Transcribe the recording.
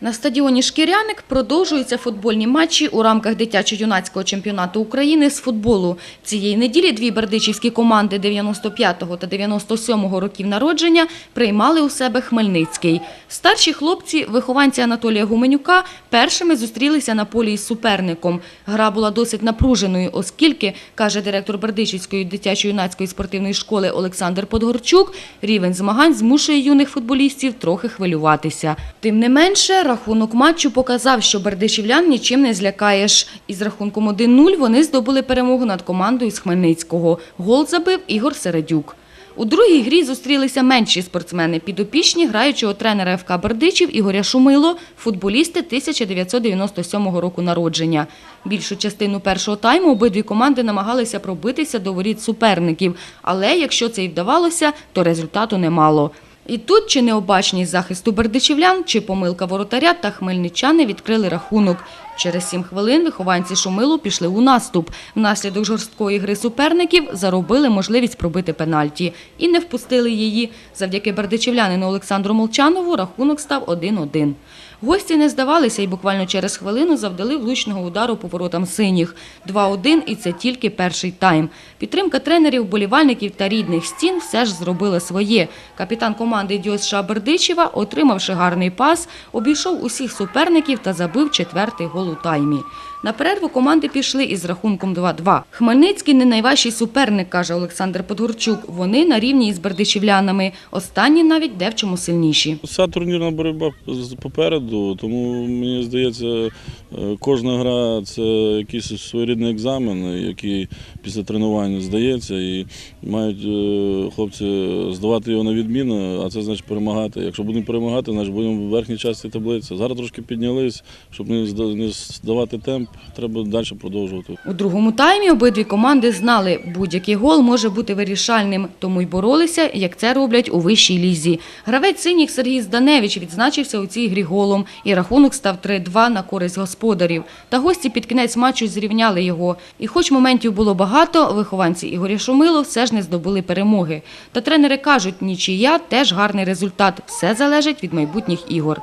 На стадіоні Шкіряник продовжуються футбольні матчі у рамках дитячо-юнацького чемпіонату України з футболу. Цієї неділі дві бердичівські команди 95-го та 97-го років народження приймали у себе Хмельницький. Старші хлопці, вихованці Анатолія Гуменюка, першими зустрілися на полі із суперником. Гра була досить напруженою, оскільки, каже директор Бердичівської дитячо-юнацької спортивної школи Олександр Подгорчук, рівень змагань змушує юних футболістів трохи хвилюватися. Тим не менше, рахунок матчу показав, що бердичівлян нічим не злякаєш. Із рахунком 1-0 вони здобули перемогу над командою з Хмельницького. Гол забив Ігор Середюк. У другій грі зустрілися менші спортсмени підопічні граючого тренера ФК Бердичів Ігоря Шумило, футболісти 1997 року народження. Більшу частину першого тайму обидві команди намагалися пробитися до воріт суперників, але якщо це і вдавалося, то результату немало. І тут чи необачність захисту бердичівлян, чи помилка воротаря та хмельничани відкрили рахунок. Через сім хвилин вихованці Шумилу пішли у наступ. Внаслідок жорсткої гри суперників заробили можливість пробити пенальті. І не впустили її. Завдяки бердичівлянину Олександру Молчанову рахунок став 1-1. Гості не здавалися і буквально через хвилину завдали влучного удару по воротам синіх. 2-1 і це тільки перший тайм. Підтримка тренерів, болівальників та рідних стін все ж зробила своє. Капітан команди ДЮСШ Бердичева, отримавши гарний пас, обійшов усіх суперників та забив четвертий гол у таймі. На перерву команди пішли із рахунком 2-2. Хмельницький не найважчий суперник, каже Олександр Подгорчук. Вони на рівні із бердичівлянами. Останні навіть де в чому сильніші. Вся турнірна боротьба попереду, тому мені здається, е, кожна гра це якийсь своєрідний екзамен, який після тренування здається, і мають е, хлопці здавати його на відміну, це значить перемагати. Якщо будемо перемагати, значить будемо в верхній часті таблиці. Зараз трошки піднялись, щоб не здавати темп, треба далі продовжувати. У другому таймі обидві команди знали, будь-який гол може бути вирішальним, тому й боролися, як це роблять у вищій лізі. Гравець синіх Сергій Зданевич відзначився у цій грі голом, і рахунок став 3-2 на користь господарів. Та гості під кінець матчу зрівняли його. І хоч моментів було багато, вихованці Ігоря Шумило все ж не здобули перемоги. Та тренери кажуть, нічия теж гарний результат. Все залежить від майбутніх ігор.